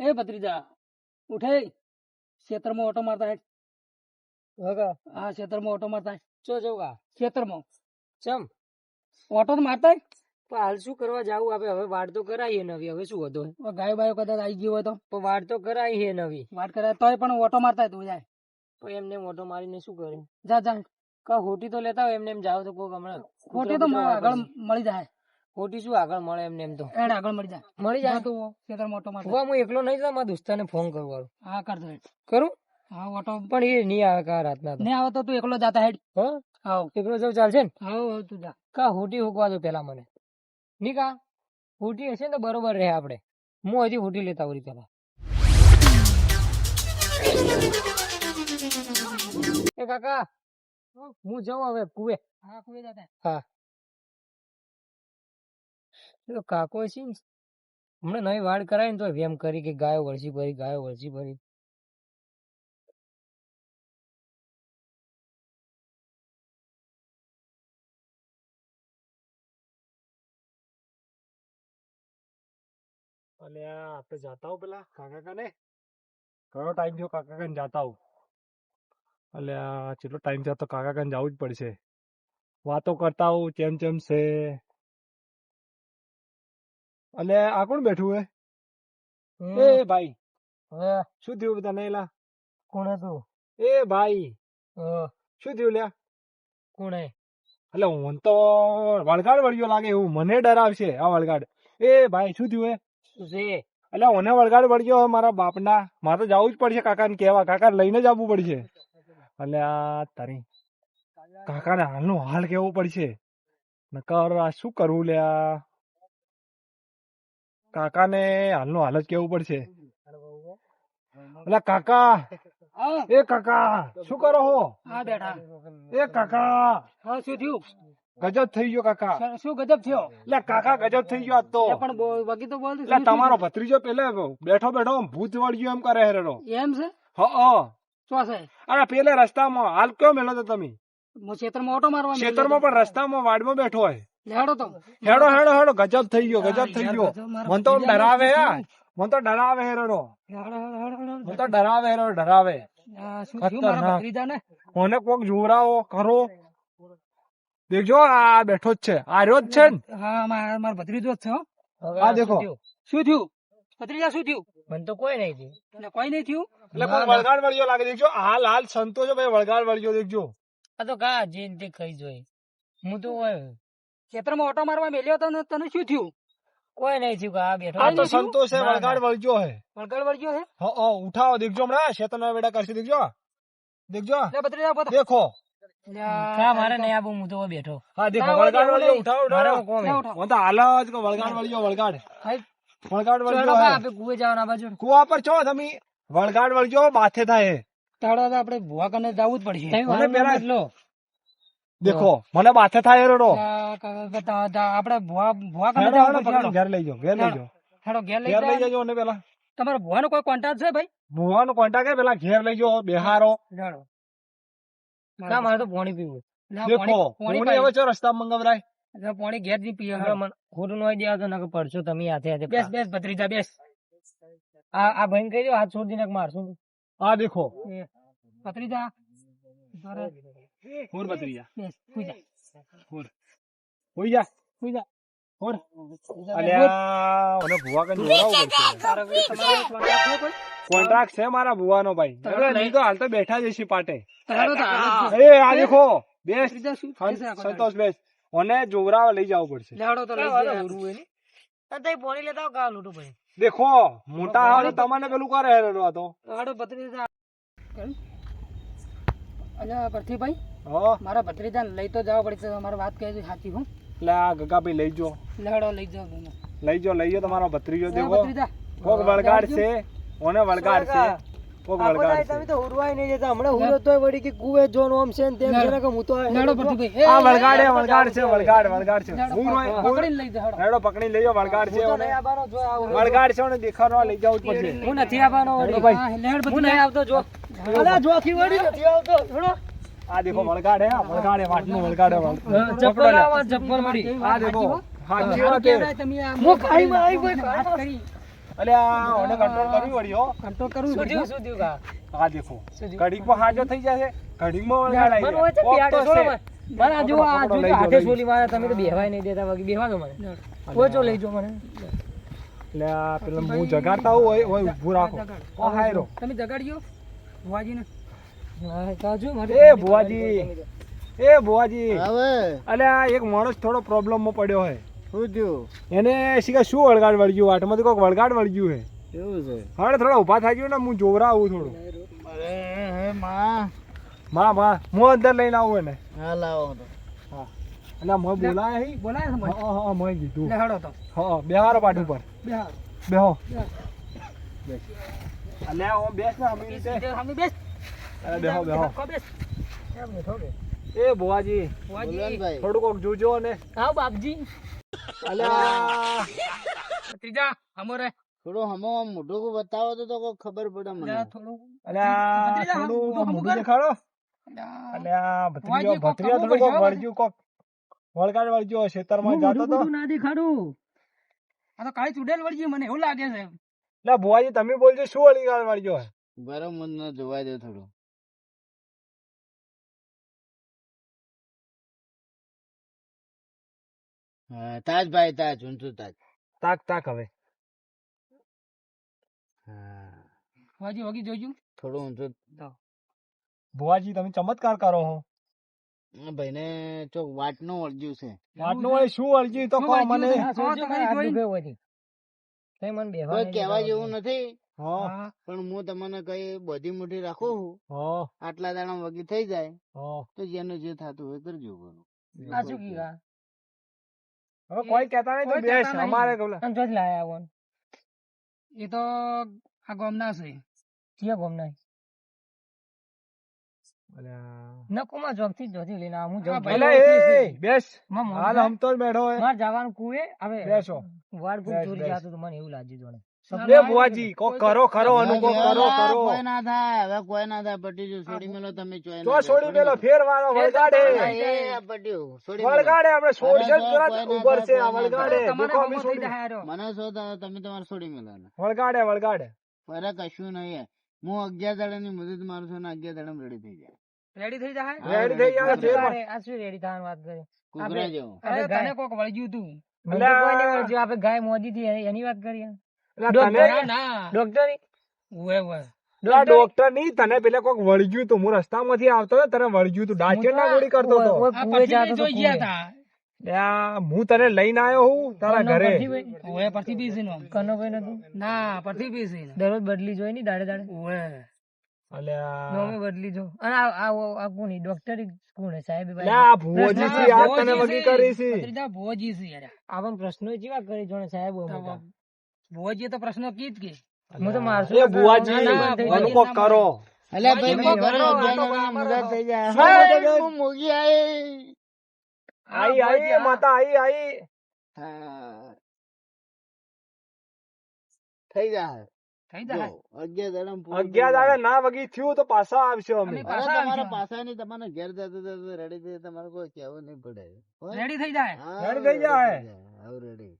એ ભત્રીજા ઉઠે. ખેતરમાં ઓટો મારતા હેડ વગા હા ખેતરમાં ઓટો મારતા ચો જવા ખેતરમાં ચમ? ઓટો તો મારતા. પણ હાલ શું કરવા જાવું? આપણે હવે વાડ તો કરાવીએ નવી. હવે શું હતો ગાયો બાયો કદાચ આવી ગયો હોય તો. પણ વાડ તો કરાવી હે નવી. વાત કરાય તોય પણ ઓટો મારતા તું જાય. પણ એમને ઓટો મારીને શું કરે? જા જા. કા હોટી તો લેતા હોય એમને એમ જાવ તો કોક હમણાં હોટી તો આગળ મળી જાય. હોટી શું આગળ મળે એમને એમ તો? એડ આગળ મળી જાય. મળી જાય? તો ખેતર મોટો મારતા હું એકલો નહીં જાઉં મારા દોસ્તાને ફોન કરવાનો હા કરતો. કરું? હા ઓટો. પણ એ નહીં આવે કા રાતના નહીં આવે તો તું એકલો જાતા હેડ. હા? હાવ એકલો જાવ ચાલશે ને? હાવ તું જા. કા હોટી હોકવા દો પેલા મને. નહીં કા? હોટી હશે ને તો બરોબર રહે આપણે. હું હજી હોટી લેતા વળી પેલા. એ કાકા હું જાઉં હવે કુવે. હા કુવે જાતા. હા. તો કાકો છે ને હમણાં નવી વાડ કરાવી ને તો એમ કરી કે ગાયો વળસી ભરી ગાયો વળસી ભરી અને આ આપણે જાતા હોઉં પેલા કાકા કાને? ઘણો ટાઈમ થયો કાકા કાને જાતા હોઉં એટલે આ કેટલો ટાઈમ થયો તો કાકા કાને જવું જ પડશે. વાતો કરતા હોઉં ચેમ ચેમ છે? અને આ કોણ બેઠું હે? એ ભાઈ. હે શું થયું તને એલા કોણ હતું? એ ભાઈ. શું થયું લ્યા? કોણે? એટલે હું તો વળગાડ વળ્યો લાગે એવું. મને ડરાવશે આ વળગાડ. એ ભાઈ શું થયું હે? એટલે ઓને વળગાડ વળ્યો મારા બાપના. મારે તો જવું જ પડશે કાકાને કહેવા. કાકા લઈને જ આવવું પડશે. એટલે આ તારી કાકાને હાલનું હાલ કેવું પડશે? નકર આ શું કરવું લે આ કાકાને હાલનું હાલ જ કેવું પડશે? એટલે કાકા! એ કાકા શું કરો હો? હા બેઠા. એ કાકા! હા શું થયું? ગજબ થઈ ગયો કાકા. શું- ગજબ થયો? એટલે કાકા ગજબ થઈ ગયો તો. પણ બાકી તો બોલ એટલે તમારો ભત્રીજો પેલે બેઠો બેઠો ભૂત વળગ્યો એમ કરે હેરો એમ છે? હ છે અરે પેલે રસ્તામાં હાલ કયો મેલો તો તમે? ખેતરમાં ઓટો મારવા ખેતરમાં પણ રસ્તામાં વાડમાં બેઠો હોય. તો. હેડો હેડો હેડો ગજબ થઈ ગયો ગજબ થઈ ગયો. મને તો ડરાવે મને તો ડરાવે હેરો હેડો, હેડો, હેડો, હેડો. મને તો ડરાવે હેરો ડરાવે? કોને કોક જોરાવો કરો દેખજો આ બેઠો જ છે. આ રહ્યો જ છે ને. હા મારા મારો ભત્રીજો જ છે આ આ દેખો. શું થયું? ભત્રીજા શું થયું? મને તો કોઈ નહીં થયું. કોઈ નહીં થયું? એટલે કોઈ વળગાડ વળ્યો લાગે. દેખજો હાલ હાલ સંતોષ ભાઈ વળગાડ વળ્યો દેખજો. આ તો કા જે તે ખાઈ જોઈ? હું તો હોય. ખેતરમાં ઓટો મારવા મેલ્યો તો તને શું થયું? કોઈ નહીં થયું આ બેઠો આ તો સંતોષ ના. વળગાડ વળજો હે. વળગાડ વળજો હે? હ હ ઉઠાવો દેખજો હમણાં. શેતનના વેડા કરશે દેખજો. દેખજો. લે ઊભો થા. દેખો. કા મારે નહીં આબુ હું તો બેઠો. હા દેખો વળગાડ વળજો ઉઠાવો ઉઠાવો. હે. તો હાલ જ વળગાડ વળજો વળગાડ. વળગાડ વળજો. આપણે કુવે જવાના બાજુ કુવા પર છો તમે? વળગાડ વળજો માથે થાય. તાળો તો આપણે ભુવા કને જવું જ પડશે. પેલા- બદલો. દેખો મને માથે થાય હેરો આ ક- ક- તા- તા- આપણે ભુવા ભુવા. ઘેર લઈ જાઓ ઘેર લઈ જાઓ. હેડો ઘેર લઈ લઈ જજો ને પેલા. તમારા ભુવાનો કોઈ કોન્ટેક્ટ છે ભાઈ? ભુવાનો કોન્ટાક્ટ પેલા ઘેર લઈ જાઓ બેહારો. ના મારે તો પાણી પીવું દેખો પોણી- હવે પાઈ. રસ્તા મંગાવરાય. લે પોણી ઘેર જી પીએ હવે મને ખોટું નહીં દેવા તો નકર પડશો તમે હાથે હાથે બેસ બેસ ભત્રીજા બેસ. આ આ ભાઈ કહી દો હાથ છોડી દઈને મારશું. આ દેખો. ભત્રીજા. તારે ਬਦਰੀ ਜਾ બેસ ਜਾ ਹੋਰ ਹੋਈ ਜਾ ਹੋਈ ਜਾ ਹੋਰ. અલ્યા મને ભુવા કને કોન્ટ્રાક્ટ છે મારા ભુવાનો ભાઈ. લઈ- નહીં. તો હાલ તો બેઠા જ પાટે. એ આ દેખો. બેસ. ભત્રીજા શું? થાય છે આ કોન્ટેક્ટ? સંતોષ બેસ. ઓને જોવરાવા લઈ જવું પડશે. તો લઈ જાય. લેતા કા લૂંટું ભાઈ દેખો મોટા હાલ તમને પેલું કરે હેરો આ તો. હેડો ભત્રીજા કેમ? અલ્યા પરથીભાઈ હા. મારા ભત્રીજાને લઈ તો જવા પડશે તમારે વાત કહે છે સાચી હું? એટલે આ ગગાભાઈ લઈ જો લેડો લઈ જાઓ લઈ જો લઈ જો તમારો ભત્રીજો દેવો. કોક વળગાડ છે ઓને વળગાડ છે કોક વળગાડ તમે તો ઉરવાય નહીં જતા. હમણાં ઉરો તો વળી કે કુવે જોન ઓમ છે ને તેમ છે કે હું તો લેડો ભત્રીભાઈ આ વળગાડ વળગાડ છે વળગાડ વળગાડ છે. લેડો, હું રોય- પકડીને લઈ જાઓ. હેડો. હેડો પકડી લઈ જાઓ વળગાડ છે ઓને. વળગાડ છે ઓને દેખાડો લઈ જવું પછી. હું નથી આવવાનો વળી. હા, હું નહીં આવતો જો. અલા જોખી વળી. નથી આવતો થોડો આ દેખો વળગાડ હે આ વળગાડ હે વાટનું વળગાડ હે ચપ્પલ આવા ચપ્પલ મળી આ દેખો હા સાચી કે વાત કહેવાય હે તમે આ હું ખાઈમાં આવી ભાઈ, વાત કરી. અલે આ ઓને કંટ્રોલ કરવી પડી હો. કંટ્રોલ કરવું શું થયું કા આ દેખો શું થયું? હાજો થઈ જશે ઘડીકમાં વળગાડ આવી મને છે. તો છોડો. મને. જો આ જો હાથે સોલી મારા તમે તો બેહવાય નહીં દેતા બાકી બેહવા દો મને ઓછો લઈ જો મને. એટલે આ પેલા હું જગાડતા હોય હોય ઊભું રાખો. ઓ હાયરો. તમે જગાડ્યો? ભુવાજીને એ ભુવાજી. એ ભુવાજી. હવે અલે આ એક માણસ થોડો પ્રોબ્લેમમાં પડ્યો હે. શું થયું? એને શીખા શું વળગાડ વળગ્યું? તો કોઈક વળગાડ વળગ્યું હે. એવું છે. હવે થોડા ઊભા થઈ ગયું ને હું જોવરા આવું થોડું. અરે હે માં. માં માં હું અંદર લઈને આવું એને. હા લાવો તો. અને આ બોલાય હી? બોલાય છે હા હા મોં કીધું. લે તો. હા બેહારો પાટ ઉપર. બેહાર. બેહો. બેસ. અલે ઓમ બેસ ને અમી રીતે સીધે બેસ. અરે બેહો બેહો. કેમ બેઠો કે? એ ભુવાજી. ભુવાજી. થોડું કોક જોજો ને હા બાપજી. અલ્યા. ત્રીજા અમારે થોડો હમો આમ મોઢું કો બતાવો તો તો કોઈ ખબર પડે મને. થોડું. અલ્યા થોડું મોઢું. દેખાડો. અલ્યા, ભત્રીજો ભત્રીજો થોડું કોક વળગ્યું કોક વળગાડ વળગ્યો ખેતરમાં જાતો તો. ના દેખાડું. આ તો કાઈ ચૂડેલ વળજી મને એવું લાગે છે. એટલે ભુવાજી તમે બોલજો શું વળગાડ વળજો ગરમ મન જોવા દે થોડું. તાજ ભાઈ તાજ ઊંચું તાજ. તાક તાક હવે. ભુવાજી વગી જોઈજો થોડું ઊંચું ભુવાજી તમે ચમત્કાર કરો હો. આ ચો વાટનું વળગ્યું છે. વાટનું શું વળગ્યું તો કહો મને. છે? આ સોચો તો કે ખરી હાથ જોઈ. દુખે હોયથી. તઈ મને બેહવા કહેવા જેવું નથી. હા. હા. પણ હું તમને કઈ બધી મુઠ્ઠી રાખું છું. હા. આટલા દાણા વગી થઈ જાય. હા. તો જેનું જે થતું હોય કરજો કરું સાચું કીધા? હવે કોઈ કહેતા નહીં તો બેસ અમારે ગોલા આમ જ લાયા આવો? એ તો આ ગોમના છે કે ગોમના? નકુમાં જોગથી જ જોતી લઈને હું જઉં. ભાઈ. એ બેસ. હાલ હમ તો બેઠો હે. મારે જવાનું કુએ હવે બેસો. વાર ગુમ ચોરી બેસ. તો મને એવું લાગ્યું જોણે એ બુવાજી કો કરો ખરો અનુભવ કરો કરો. કોઈ ના થાય હવે કોઈ ના થાય પટી જો છોડી મેલો તમે ચોય તો છોડી મેલો ફેર વાળો વળગાડે. એ પટ્યું છોડી વળગાડે આપણે છોડશે તરત ઉપર છે આ વળગાડે. દેખો અમે છોડી મને શું થાય તમે તમાર છોડી મેલો વળગાડે વળગાડે. અરે કશું નહીં હું. અગિયાર દાડા ની મદદ મારું છું ને અગિયાર દાડા રેડી થઈ જાય. રેડી થઈ જાય રેડી થઈ જાય છે આ શું રેડી થવાની વાત કરે? કુકરા જેવું. અરે તને કોક વળગ્યું તું. મને તો કોઈ નહીં વળગ્યું. આપણે ગાય મોદી થી એની- વાત કરીએ. ડોક્ટર ના ના. ડોક્ટર ઉવે ઉવે. ડોક્ટર નહીં તને પેલા કોક વળગ્યું તું. હું રસ્તામાંથી આવતો ને તને વળગ્યું તું. ડાચે ના ગોળી કરતો હતો. હું તને લઈને આવ્યો હું તારા ઘરે. ઉવે પરથી બી નો કનો કનોભાઈ નતું ના પરથી પીસી દરરોજ બદલી જોઈ ની દાડે દાડે. અલ્યા નોમે બદલી જો. અને આ આ આ કોની ડોક્ટર કોણ સાહેબ લે આ ભુવોજી છે આ તને વગી કરી છે. ભત્રીજા ભુવાજી છે યાર. આવન પ્રશ્નો જેવા કરી જોણે સાહેબ ભુવાજીએ તો પ્રશ્ન કી. કે હું તો મારશું એ ભુવાજી ના, ના, ભુવાજી મને કોક કરો. એટલે ભાઈ ભુવાજી કરો, ઘરે આ અગિયાર તો દાડા મુદત થઈ જાય. સાહેબ! હું મોગી આઈ આઈ. આઈ માતા આઈ આઈ. હા. થઈ જાય. થઈ જો, જાય અગિયાર દાડા પૂરું અગિયાર થઈ જાય. દાડે ના વગી થયું તો પાછા આવશે અમે. અમે પાછા તમારા આવશું. પાછા ની તમારે ઘેર જતું જતું રેડી થઈ તમારે કોઈ કહેવું નહીં પડે. રેડી થઈ જાય? રેડી થઈ જાય. હાવ રેડી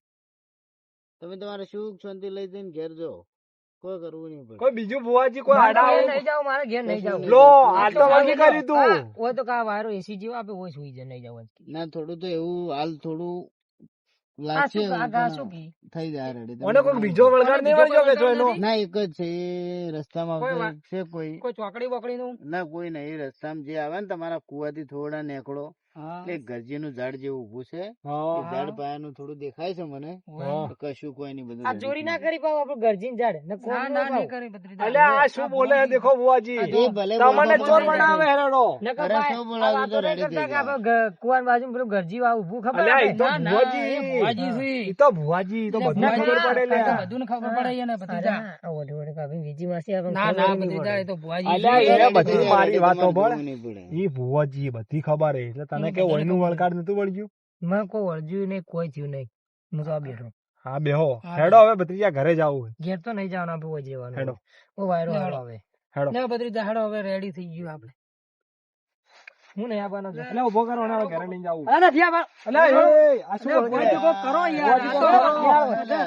તમે તમારે સુખ શાંતિ લઈ જઈને ઘેર જો કોઈ કરવું નહીં પડે. કોઈ બીજું ભુવાજી કોઈ આડા નહીં જાવ મારે ઘેર નહીં જાવ લો તો કરી તું ઓય તો કા વાયરો એસી જેવો આપે ઓય સુઈ જાય નહીં જાવ ના થોડું તો એવું હાલ થોડું લાગશે થઈ જાય રેડી મને કોઈ બીજો વળગાડ નહીં વળગ્યો કે એનો ના એક જ છે. એ રસ્તામાં આવતો છે કોઈ? કોઈ ચોકડી બોકડી નું ના કોઈ નહીં. રસ્તામાં જે આવે ને તમારા કુવાથી થોડા નેકળો. એટલે ગરજીનું ઝાડ જેવું ઉભું છે. ઝાડ પાયાનું થોડું દેખાય છે મને. કશું કોઈ નહીં બધું આ ચોરી ના કરી પાવ આપડે ગરજીન ઝાડ. ને ના ના કરી. અલ્યા આ શું બોલે દેખો ભુવાજી એ ભલે તમને ચોર બનાવે હેરડો અરે શું બોલાવે તો રેડી થઈ જાય. આપણે કુવાની પેલું ગરજી વાળું ઉભું ખબર અલ્યા ઈ તો બુવાજી ના, છે. તો બુવાજી તો બધું ખબર પડે લે બધું ખબર પડે એને અરે ભત્રીજા. ઓલે આ ઓઢે ઓઢે માસી આપણે ના ના નહીં ભત્રીજા એ તો બુવાજી અલ્યા, એ બધી મારી વાતો પડે. ઈ બુવાજી બધી ખબર હે એટલે તને એને કે ઓયનું વળગાડ નતું વળગ્યું? મને કોઈ વળગ્યું નહીં કોઈ થયું નહીં. હું તો આ બેઠો. હા બેહો. હેડો હવે ભત્રીજા ઘરે જાવું ઘેર તો નહીં જવાનું આપણે ઓય જવાનું હેડો. ઓ વાયરો હેડો. હવે. હેડો. ના ભત્રીજા હેડો હવે રેડી થઈ ગયું આપણે. હું નહીં આવવાનો છું. એટલે ઊભો કરો ને ઘરે નહીં જાવું. અરે નથી આવા. અલ્યા એ આ શું કરો યાર. ભુવાજી આ કોક તો કરો.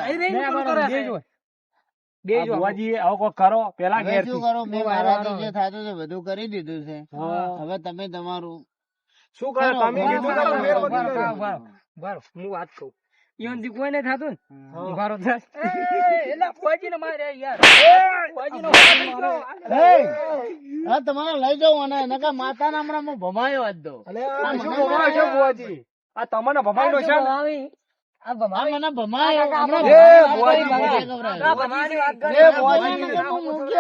રહી રહીને નહીં કોણ આવવાનો, કરે બે છે? જ હોય. બે આ જો ભુવાજી આવો કોઈ કરો પેલા ઘેર શું કરો? મેં મારાથી જે થાતું છે બધું કરી દીધું છે. હવે તમે તમારું શું કરે તમે કીધું તો મેર. બરાબર. બરાબર હું વાત કહું ઈવનથી કોઈ નહીં થતું ને. ઉભારો થાય. એટલે ફોજીને મારે યાર ફોજીનો હે! તમારે લઈ જાઉં અને નકા માતાના હમણાં હું ભમાયો આજ દો અલે શું ભમાયો છે ફોજી આ તમને ભમાયો છે આ મને ભમાયો હમણાં એ. ભમાવાની વાત કરે. એ મૂકી.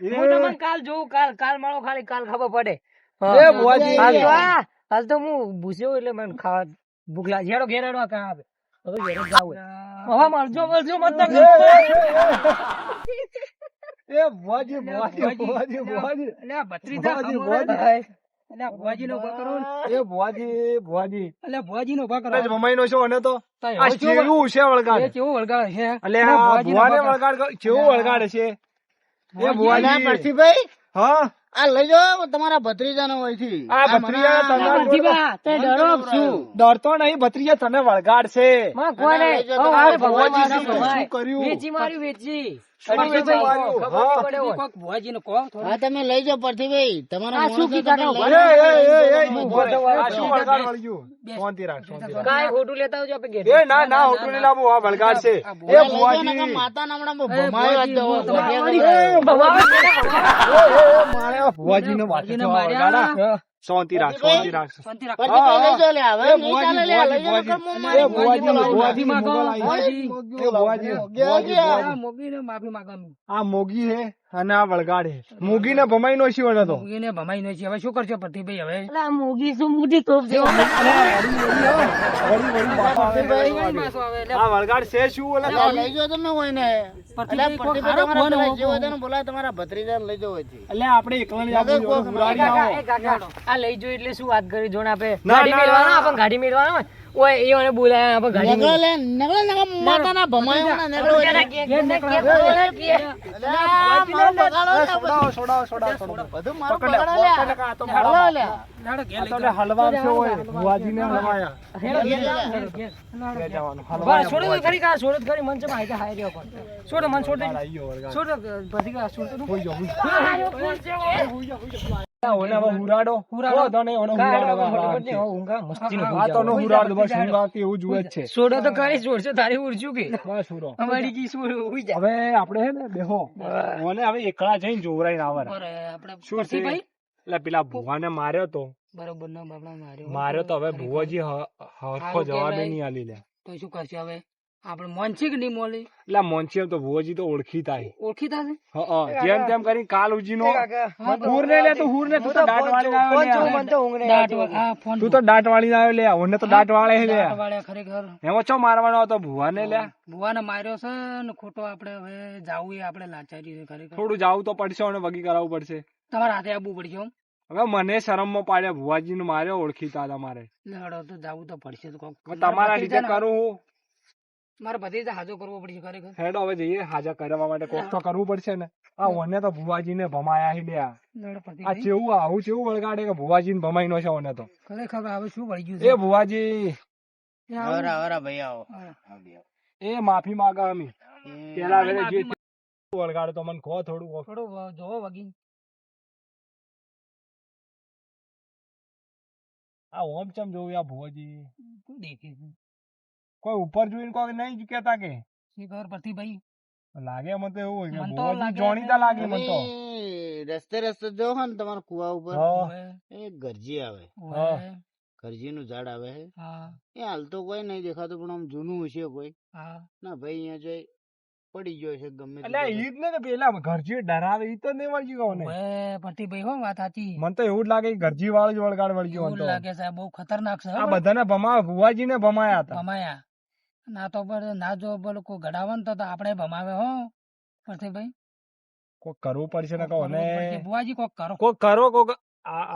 એ હું તમને કાલ જોઉં કાલ કાલ મારો ખાલી કાલ ખબર પડે એ ભુવાજી. હાલ તો આ હાલ તો હું ભૂસ્યો એટલે મને ખાવા ભૂખ લાગી હેડો ઘેર હેડો કાં આવે. હવે ઘેર જાવ હવે મળજો મળજો મત એ ભુવાજી ભુવાજી ભુવાજી. ભુવાજી અલ્યા ભત્રીજા ભુવાજી, ભુવાજી. ને. અલ્યા કરો ને. એ ભુવાજી ભુવાજી. અલ્યા ભુવાજીનો ઊભો કરો. મમાઈ નો છો અને તો? આ કેવું છે વળગાડ? એ કેવું વળગાડ છે ના, ઊભો કરો. વળગાડ ચેવું વળગાડે છે એ ભુવાજી. પરસીભાઈ, હા? આ લઈ જાઓ તમારા ભત્રીજાનો હોયથી. આ આ ભત્રીજાનો મને- ભત્રીજા, તે ડરો તો છું ડરતો નહીં ભત્રીજા તને વળગાડશે માં કોને લઈ જાઓ હવે તમારા મારે ભગવાન શું કર્યું? વેચી માર્યું વેચી હા. તમે લઈ જાઓ પરથીભાઈ તમારા શું ખોટું લેતા આવજો આપણે ના ના હોટું નહીં લાવવું આ વળગાડશે આ એ ભુવાજી. માતાના હમણાં બહુ એ ભમાયો આજ તો. ભુવાજી, ભમાયો. શાંતિ રાખ શાંતિ શાંતિ માગો. આ મોગી હે અને આ વળગાડ હે. મોગી ને ભમાઈ નો શિવણ હતો મોગીને ભમાઈ નો છે હવે શું કરશો ભાઈ હવે? પાછો આવે. એટલે આ વળગાડ છે શું? ઓલા લઈ જાઓ તમે હોય ને ખારો તમારા. જે ભત્રીજાને લઈ જવો એટલે આપણે એકલા ને આવો. આ લઈ જો એટલે શું વાત કરી? જોણ આપે ગાડી મેળવાના ના. ગાડી મેળવાના હોય? ઓય એ મને બોલાયા આપણ ગાડી નકળો લે, નકળો, નકળો, માતાના ભમાયો ના નકળો હોય ને. ઘેર નીકળો. અલા, મારો બગાડો સોડા સોડા સોડાવો બધું. મારો પકડ. લે, બગાડો લે. આ તો મારો લે. તો. છે હલવાયા. જવાનું છોડો ખરી કા, છોડો ખરી, મન રહ્યો. છોડો, મન છોડ. દે. છોડો, કા, છોડ હોઈ હોઈ તો તારી ઉડશું કે? બસ અમારી કી જાય. હવે હે ને બેહો. હવે એકલા જઈને જોવરાઈ આવવાના. આપણે શું છે? પરથીભાઈ? એટલે પેલા ભુવાને માર્યો તો. બરોબર નો બાપડા માર્યો. માર્યો તો હવે ભુવાજી હરખો જવાબ નહીં આલી લે તો શું કરશે હવે? આપણે મોન કે નહીં મોલે. એટલે મોનસી તો ભુવાજી તો ઓળખીતા. ઓળખીતા છે હ, હ. જેમ તેમ કરી કાલ ઉજીનો હા, હુર ને લે તું હુર ને તું તો દાંત વાળી આવ્યો લે તું તો દાંત વાળી આવ્યો લે ઓને તો દાંત વાળે લે. દાંત વાળે ખરેખર. એમાં ચો મારવાનો હતો ભુવાને લે. ભુવાને માર્યો છે ને ખોટો આપણે હવે જાવું એ આપણે લાચારી છે ખરેખર. થોડું જાવું તો પડશે અને વગી કરાવવું પડશે. તમારા હાથે આવવું પડશે હવે મને શરમમાં પાડ્યા ભુવાજી ને માર્યો ઓળખીતા હતા મારે લડો તો જાવું તો પડશે તમારા લીધે કરું હું. મારે ભત્રીજા હાજો કરવો પડશે ખરેખર. હેડ હવે જઈએ હાજા કરવા માટે. કોક તો કરવું પડશે ને. આ ઓને તો ભુવાજી ને ભમાયા હી લે આ. ચેવું આવું ચેવું વળગાડે કે ભુવાજી ને ભમાઈ નો છે ઓને તો. ખરેખર હવે શું વળી ગયું એ ભુવાજી. હરા આવરા ભાઈ આવો. બે. એ માફી માંગા અમે. પેલા વેળે જે વળગાડે તો મને કહો થોડું. થોડું જોવો વગી આ ઓમ ચમ જોવું આ ભુવાજી? શું દેખે છે? કોઈ ઉપર જોઈને કોઈ નહીં જ કેતા કે? શી ખબર પ્રતિભાઈ લાગે મને તો એવું હોય કે ભુવાજી જોણીતા લાગે. મને તો. રસ્તે રસ્તે જો હો ને તમારા કુવા ઉપર. એ ગરજી આવે. ગરજી નું ઝાડ આવે હે. એ હાલ તો કોઈ નહીં દેખાતું પણ આમ જૂનું હશે કોઈ. ના ભાઈ અહીંયા જોઈ પડી ગયો છે ગમે એટલે. ઈ જ ને તો પેલા ઘરજી ડરાવે ઈ તો નહીં વળગી ગયો ને પછી ભાઈ હો વાત સાચી. મને તો એવું જ લાગે કે ઘરજી વાળો જ વળગાડ વળગ્યો લાગે સાહેબ બહુ ખતરનાક છે હો આ. બધાને ભમા ભુવાજી ને ભમાયા હતા. ભમાયા. ના તો પર ના જો બોલો કોઈ ઘડાવે તો તો આપણે ભમાવે હો. પ્રતિભાઈ કોક કરવું પડશે ને કહો ને બુઆજી કોક કરો. કોક કરો કોક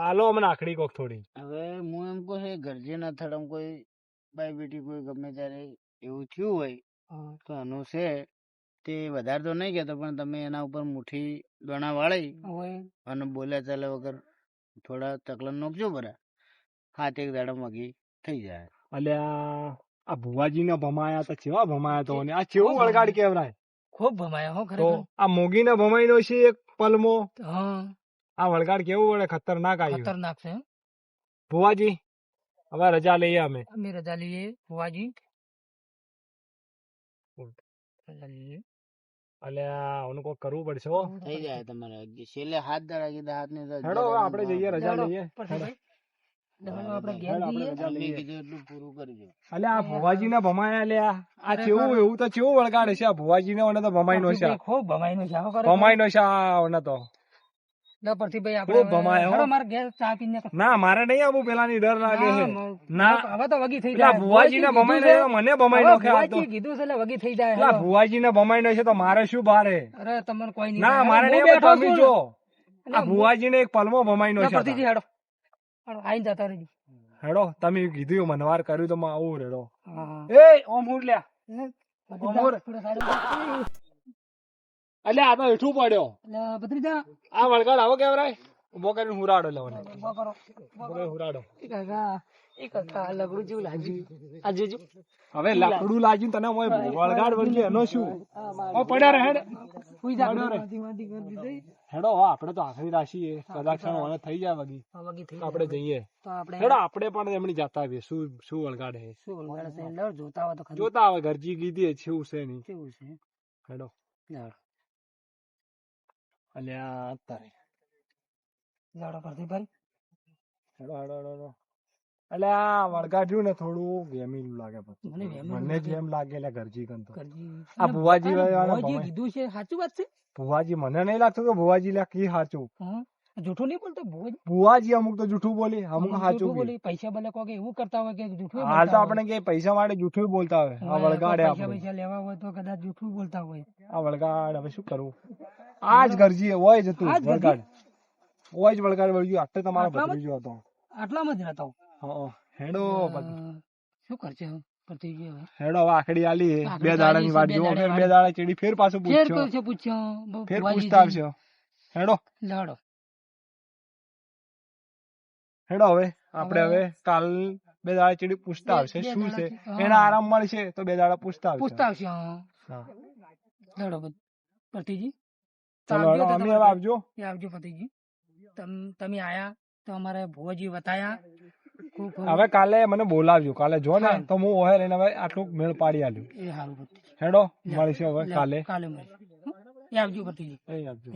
આલો અમને આખડી કોક થોડી. હવે હું એમ કહું છે ગરજી ના થડમ કોઈ બાઈ બેટી કોઈ ગમે ત્યારે એવું થયું હોય તો આનું છે તે વધારે તો નહીં કહેતો પણ તમે એના ઉપર મુઠ્ઠી દોણા વાળી અને બોલ્યા ચાલે વગર થોડા તકલન નોખજો બરા. હાથ એક દાડા મગી થઈ જાય. અલ્યા આ ભુવાજી ને ભમાયા તો કેવા ભમાયા તો આ ચેવું વળગાડ કેવરાય ખૂબ ભમાયા હો તો ખરેખર. આ મોગી ને ભમાઈ છે એક પલમો. આ વળગાડ કેવું વળે? ખતરનાક આવ્યું. ખતરનાક છે ભુવાજી હવે રજા લઈએ અમે. અમે રજા લઈએ ભુવાજી. રજા લઈએ. એટલે આનું કોઈ કરવું પડશે હો. થઈ જાય તમારે. છેલ્લે હાથ દાડા કીધા હાથની હેડો આપણે જઈએ રજા લઈએ. ને ભમાયા લ્યા. આ ચેવું એવું તો ચેવું વળગાડે છે આ ભુવાજી ને તો ભમાઈ નો છે. પરથી ખૂબ ભમાઈનો છે હો ખરેખર. ભમાઈ નો છે આ ઓને તો. લે પરથી ભાઈ ખૂબ આપણે ભમાય હો. હેડો મારે ઘેર ચા પીને ના મારે નહીં આવું પેલાની ડર લાગે છે. ના. હવે તો વગી થઈ જાય. ભુવાજી ને ભમાઈ મને ભમાઈ નો ભુવાજીએ કીધું છે વગી થઈ જાય પેલા ભુવાજી ને ભમાઈ નો છે તો મારે શું ભારે? અરે તમને કોઈ ના મારે નહીં ને. જો. આ ભુવાજી ને એક પલમો ભમાઈ નો છે પરથી હેડો હેડો, આઈને જતા રહેજો હેડો તમે કીધું મનવાર કર્યું તો માં આવું રેડો એ ઓમ ઉડ લ્યા. અમોર. આ તો હેઠું પડ્યો. ભત્રીજા. આ વળગાડ આવો કેવરાય? ઊભો કરીને હુરાડો લેવાનો ઊભો કરો. હુરાડો. કાકા લગડું જેવું લાગ્યું. આ જોજો. હવે લાકડું લાગ્યું તને વળગાડ વળગ્યું એનો શું? પડ્યા રહે સુઈ જા હેડો આપણે તો આખરી રાશિ કદાચ ક્ષણ થઈ જાય વગી. આપણે જઈએ. તો આપણે હેડો આપણે પણ એમની જાતા આવીએ. શું શું વળગાડે શું લડ જોતા હોય તો જોતા આવે ઘરજી કીધી છે શું છે નહીં. કેવું છે. હેડો. અલ્યા તારે. લાડો પરથી ભાઈ હેડો હેડો હેડો. એટલે આ વળગાડ્યું ને થોડું વેમીલું લાગે પછી. મને વહેલું મને જ એમ લાગે એટલે ઘરજી કંતો આ ભુવાજી. કીધું છે સાચું વાત છે? ભુવાજી મને નહીં લાગતું કે ભુવાજી કી સાચું જૂઠું નહીં બોલતો ભુવાજી? અમુક તો જૂઠું બોલી અમુક સાચું બોલી. પૈસા ભલે કોઈ એવું કરતા હોય કે જૂઠું હાલ તો આપણે કે પૈસા માટે જૂઠું બોલતા હોય. આ વળગાડે આપણે. પૈસા લેવા હોય તો કદાચ જૂઠું બોલતા હોય. આ વળગાડ હવે શું કરવું આ જ ઘરજી હોય જ હતું આ જ ઘરજી? વળગાડ. હોય જ વળગાડ વળગ્યું આટલે તમારો? ભત્રીજો હતો. આટલામાં જ રહેતા? હા હેડો પછી. અ, શું કરશે હવે? પરથી ગયો હવે. હેડો હવે આખડી આલી હે. આખડી બે તો દાડાની આલી વાત છે, બે જુઓ ફેર દાડાની બે દાડા ચેડી ફેર પાછું ફેર પૂછ્યો તો છે પૂછ્યો બહુ ફેર ભુવાજી પૂછતા છે. આવશે હેડો લાડો હેડો હવે આપણે હવે હવે કાલ બે દાડા ચેડી પૂછતા બે- આવશે બે શું છે દાડાથી, હા. એના આરામ મળશે તો બે દાડા પૂછતા આવશે પૂછતા આવશે હા હા. લાડો બધ- પરથીજી તો ચલો આવજો હેડો તો અમે તમારે હવે આવજો એ આવજો પતિજી તમ તમે આયા તો અમારે ભુવાજી બતાયા ખૂબ ખૂબ હવે કાલે મને બોલાવજો. કાલે જો ને તો હું ઓહે લઈને હવે આટલું મેળ પાડી આલ્યું. એ સારું હેડો મળીશું હવે કાલે. કાલે મળીશું. આવજો પતિજી એ આવજો.